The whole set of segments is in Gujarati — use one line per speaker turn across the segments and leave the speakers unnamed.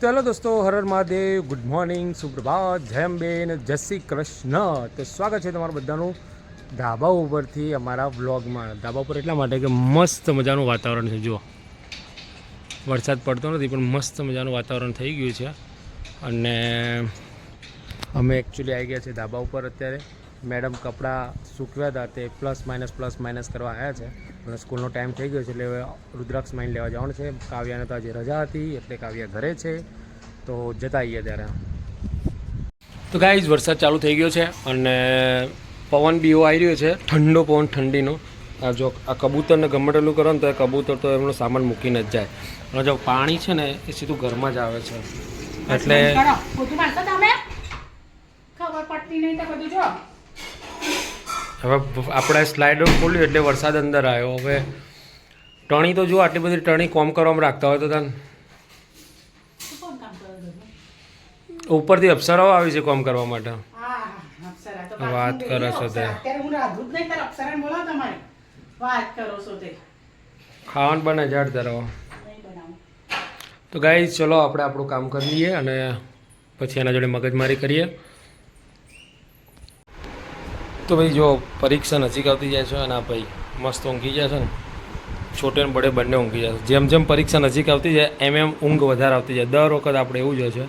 ચલો દોસ્તો હરર મહાદેવ, ગુડ મોર્નિંગ, સુપ્રભાત જયમબેન જય શ્રી કૃષ્ણ. તો સ્વાગત છે તમારું બધાનું ધાબા ઉપરથી અમારા વ્લોગમાં. ધાબા ઉપર એટલા માટે કે મસ્ત મજાનું વાતાવરણ છે, જુઓ. વરસાદ પડતો નથી, પણ મસ્ત મજાનું વાતાવરણ થઈ ગયું છે. અને અમે એકચ્યુઅલી આવી ગયા છે ધાબા ઉપર અત્યારે. મેડમ કપડાં સૂકવ્યા હતા, તે પ્લસ માઇનસ પ્લસ માઇનસ કરવા આવ્યા છે. સ્કૂલનો ટાઈમ થઈ ગયો છે એટલે હવે રુદ્રાક્ષ માઇન લેવા જવાનું છે. કાવ્યાને તો આજે રજા હતી એટલે કાવ્યા ઘરે છે. તો જતા આવીએ ત્યારે. તો ગાઈઝ વરસાદ ચાલુ થઈ ગયો છે અને પવન બી એવો આવી રહ્યો છે. ઠંડો પવન ઠંડીનો. આ જો આ કબૂતરને ગમટેલું કરો ને તો એ કબૂતર તો એમનો સામાન મૂકીને જ જાય. અને જો પાણી છે ને એ સીધું ઘરમાં જ આવે છે. એટલે
ખબર પડતી નહીં તો બધું જો.
હવે આપણે સ્લાઇડર ખોલ્યું એટલે વરસાદ અંદર આવ્યો. હવે ટણી તો જુઓ આટલી બધી ટણી કોમ કરવામાં રાખતા હોય તો તને? ઉપરથી અપ્સરાઓ આવી છે કોમ કરવા માટે.
જ વાત કરો છો તે.
ખાવાનું બને જાડ ધરાવો તો ગાઈ ચલો આપણે આપણું કામ કરી લઈએ અને પછી એના જોડે મગજમારી કરીએ. તો ભાઈ જો પરીક્ષા નજીક આવતી જાય છે અને આ ભાઈ મસ્ત ઊંઘી જાય છે ને, છોટે ને બડે બંને ઊંઘી જાય છે. જેમ જેમ પરીક્ષા નજીક આવતી જાય, એમ એમ ઊંઘ વધારે આવતી જાય. દર વખત આપણે એવું જ હોય છે,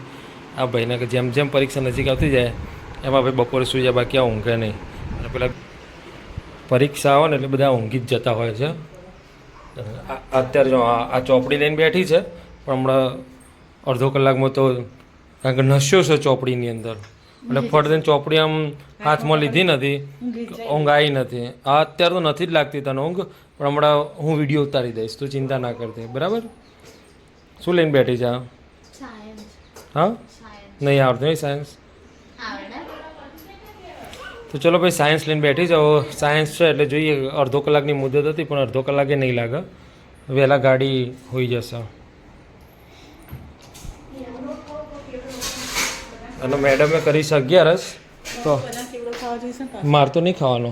આ ભાઈને કે જેમ જેમ પરીક્ષા નજીક આવતી જાય, એમાં ભાઈ બપોરે સુઈ જાય, બાકી આ ઊંઘે નહીં. અને પેલા પરીક્ષા આવે ને એટલે બધા ઊંઘી જ જતા હોય છે. અત્યારે જો આ ચોપડી લઈને બેઠી છે, પણ હમણાં અડધો કલાકમાં તો કારણ કે નસ્યો છે ચોપડીની અંદર. એટલે ફટ ચોપડી આમ હાથમાં લીધી નથી.
ઊંઘી
આવી નથી. આ અત્યારે તો નથી જ લાગતી તને ઊંઘ પણ હમણાં હું વીડિયો ઉતારી દઈશ. તું ચિંતા ના કરતી. બરાબર? શું લઈને બેઠી છે? આ? હા? નહીં આવડતું નહીં સાયન્સ તો ચલો ભાઈ સાયન્સ લઈને બેઠી જાઓ. સાયન્સ છે એટલે જોઈએ અડધો કલાકની મુદત હતી પણ અડધો કલાકે નહીં લાગે. વહેલા ગાડી હોઈ જશે. અને મેડમે કરી છે અગિયારસ. તો માર તો નહીં ખાવાનો.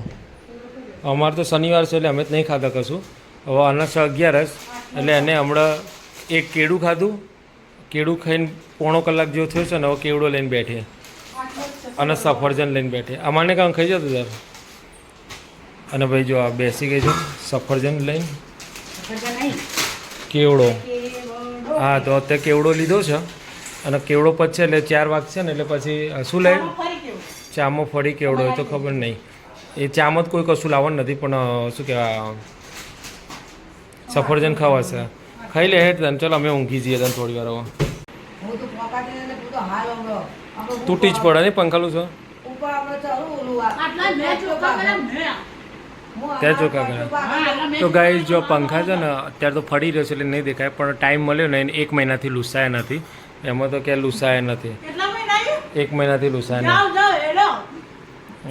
અમારે તો શનિવાર છે એટલે અમે જ નહીં ખાતા કશું. હવે આના છે અગિયારસ એટલે એને હમણાં એક કેળું ખાધું. કેળું ખાઈને પોણો કલાક જેવો થયો છે ને હવે કેવડો લઈને બેઠે. અને સફરજન લઈને બેઠે. અમારને કામ ખાઈ જતું તાર? અને ભાઈ જો આ બેસી ગઈ છે સફરજન લઈને. કેવડો. હા તો અત્યારે કેવડો લીધો છે? અને કેવડો પચશે એટલે ચાર વાગ છે ને એટલે પછી શું
લે
ચામો ફરી કેવડો. હોય તો ખબર નહીં. એ ચામાં જ કોઈ કશું લાવવાનું નથી પણ શું કહેવાય સફરજન ખાવાશે ખાઈ લે હેઠ તને. ચાલો અમે ઊંઘી જઈએ તને થોડી વાર તૂટી જ પડે ને પંખાલું છો?
ઉપર આપણે ચાલુ ઓલું આ.
આટલા મેં ચોખા કર્યા મેં
હું
ત્યાં ચોખા કર્યા. તો ગાય જો પંખા છે ને અત્યારે તો ફરી રહ્યો છે એટલે નહીં દેખાય પણ ટાઈમ મળ્યો ને એને એક મહિનાથી લુસાયા નથી. એમાં તો ક્યાંય લુસાય નથી? એક મહિનાથી લુસાય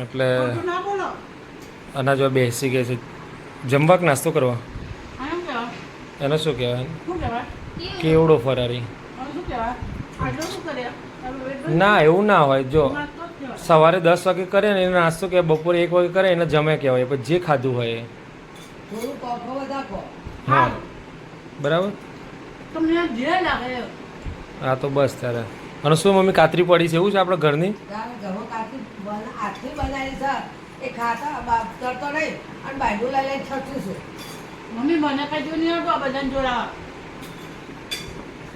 એટલે
ખોટું ના
જો બેસી ગઈ છે. જમવાક નાસ્તો કરવા? એનો શું કહેવાય? કેવડો ફરારી. ના એવું ના હોય. જો. સવારે દસ વાગે કરે ને એને નાસ્તો કે બપોરે એક વાગે કરે એને જમે કહેવાય. પણ જે ખાધું હોય એ. હા. બરાબર?
તમને જે લાગે.
હા તો બસ ત્યારે. અને શું મમ્મી કાતરી પડી છે? એવું છે આપણા ઘરની?
તારે ઘરમાં કાચી બના- હાથથી એ ખાતા બા- તરતો નહીં અને બાયડું લઈ લઈને છઠ્ઠું છે.
મમ્મી મને કઈ નહીં આવતું આ બધાને જોડાવા?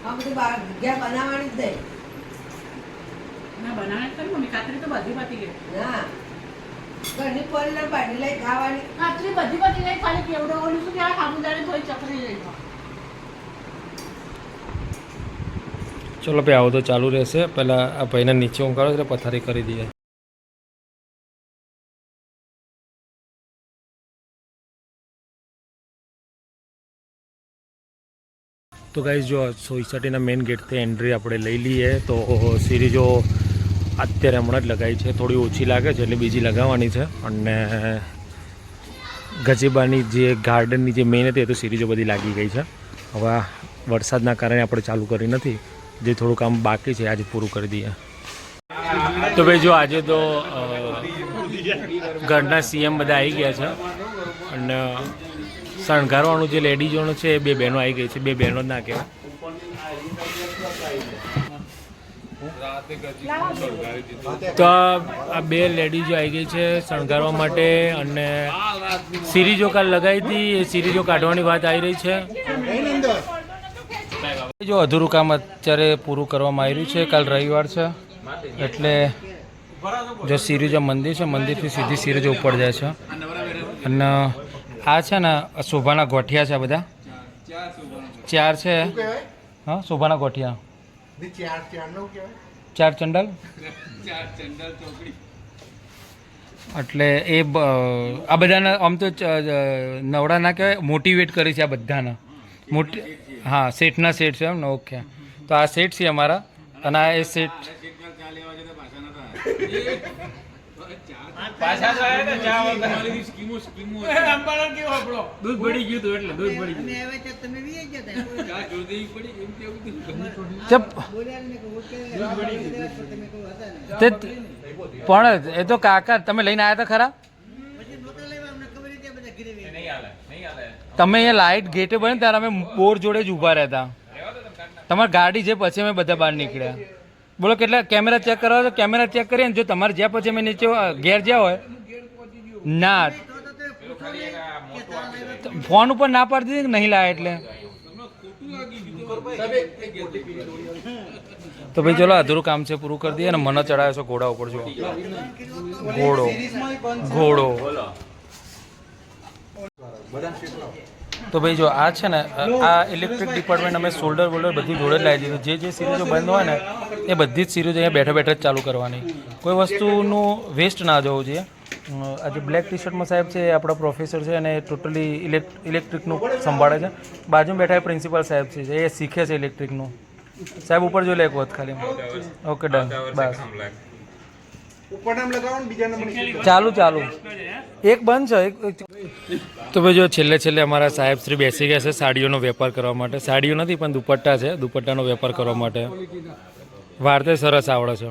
આ બધું ઘેર બનાવવાની જ નહીં.
મેં બનાવે જ કરી મમ્મી. કાતરી તો બધી પતી ગઈ.
ના. ઘરની પડીને બાયડી લઈ ખાવાની.
કાતરી બધી પતી ગઈ ખાલી કેવડો ઓલું શું આ સાબુદાણી થોડી ચકરી રહી
ચલો ભાઈ, આવું તો ચાલુ રહેશે. પહેલાં આ ભાઈને નીચે કરો એટલે પથારી કરી દઈએ. તો ગાઈઝ જો સોસાયટીના મેઇન ગેટથી એન્ટ્રી આપણે લઈ લઈએ, તો સિરીજો અત્યારે હમણાં જ લગાવી છે. થોડી ઓછી લાગે છે, એટલે બીજી લગાવવાની છે. અને ગજેબાની જે ગાર્ડનની જે મેઇન હતી, એ તો સિરીજો બધી લાગી ગઈ છે. હવે વરસાદના કારણે આપણે ચાલુ કરી નથી. જે થોડું કામ બાકી છે, આજે પૂરું કરી દઈએ. તો ભાઈ જો આજે તો ઘરના સીએમ બધા આવી ગયા છે અને શણગારવાનું જે લેડીઝોનું છે, એ બે બહેનો આવી ગઈ છે. બે બહેનો ના કહેવાય. તો આ બે લેડીઝો આવી ગઈ છે શણગારવા માટે અને સિરીજો કાલ લગાવી હતી, એ સિરીજો કાઢવાની વાત આવી રહી છે. જો અધૂરું કામ અત્યારે પૂરું કરવામાં આવ્યું છે કાલ રવિવાર છે. એટલે જો સિરીજો મંદિર છે મંદિરથી સીધી સિરીજો ઉપર જાય છે. અને આ છે ને શોભાના ગોઠિયા છે બધા. ચાર છે. હા શોભાના ગોઠિયા. ચાર ચંડલ? એટલે એ આ બધાને આમ તો નવડા ના કહેવાય મોટિવેટ કરી છે આ બધાને. મોટી હા સેટના સેટ છે એમ ને ઓકે તો આ સેટ છે અમારા અને આ એ સેટ ચપ. તે પણ એ તો કાકા તમે લઈને આવ્યા હતા ખરા? તમે અહીંયા લાઇટ ગેટે બને ત્યારે અમે બોર જોડે જ ઊભા રહેતા તમારી ગાડી છે પછી અમે બધા બહાર નીકળ્યા. બોલો, કેટલા કેમેરા ચેક કરવા તો કેમેરા ચેક કરીએ ને જો તમારે જ્યાં પછી અમે નીચે ઘેર જ્યાં હોય, ના. ફોન ઉપર ના પાડી દીધી નહીં લાયા એટલે? તો ભાઈ ચલો, અધૂરું કામ છે, પૂરું કરી દઈએ અને મને ચડાવે છે ઘોડા ઉપર જો ઘોડો. ઘોડો. તો ભાઈ જો આ છે ને આ ઇલેક્ટ્રિક ડિપાર્ટમેન્ટ અમે શોલ્ડર વોલ્ડર બધું જોડે જ લાવી દીધું. જે જે સિરીઝો બંધ હોય ને એ બધી જ સિરીઝો અહીંયા બેઠા બેઠા જ ચાલુ કરવાની. કોઈ વસ્તુનું વેસ્ટ ના જવું જોઈએ. આજે બ્લેક ટી શર્ટમાં સાહેબ છે એ આપણા પ્રોફેસર છે અને ટોટલી ઇલેક્ટ્રિકનું સંભાળે છે. બાજુમાં બેઠા એ પ્રિન્સિપાલ સાહેબ છે એ શીખે છે ઇલેક્ટ્રિકનું સાહેબ ઉપર જોઈ લે એક વખત ખાલી. ઓકે ડન બસ. ચાલુ ચાલુ. એક બંધ છે તો ભાઈ જો છેલ્લે છેલ્લે અમારા સાહેબ શ્રી બેસી ગયા છે સાડીઓનો વેપાર કરવા માટે. સાડીઓ નથી પણ દુપટ્ટા છે દુપટ્ટાનો વેપાર કરવા માટે. વાર્તે સરસ આવડે છે.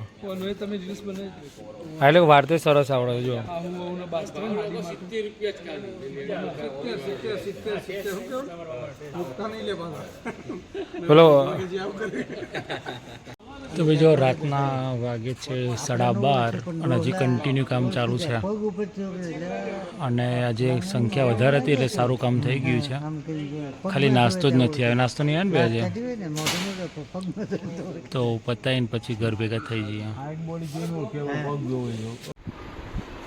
હા એટલે વાર્તે સરસ આવડે છે જો. બોલો. તો ભાઈ જો રાતના વાગે છે સાડા બાર અને હજી કન્ટિન્યુ કામ ચાલુ છે. અને આજે સંખ્યા વધારે હતી એટલે સારું કામ થઈ ગયું છે. ખાલી નાસ્તો જ નથી આવ્યો. નાસ્તો નહીં આવે ને આજે? તો પતાવીને પછી ઘર ભેગા થઈ જઈએ.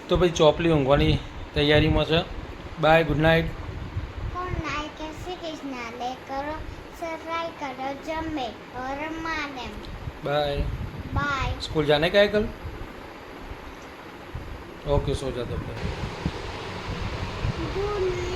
તો ભાઈ ચોપલી ઊંઘવાની તૈયારીમાં છે? બાય ગુડ નાઇટ
કરો? જમે. ઓર
बाय
बाय
स्कूल जाने का है कल? ओके सो जा तब तक
बाय नाही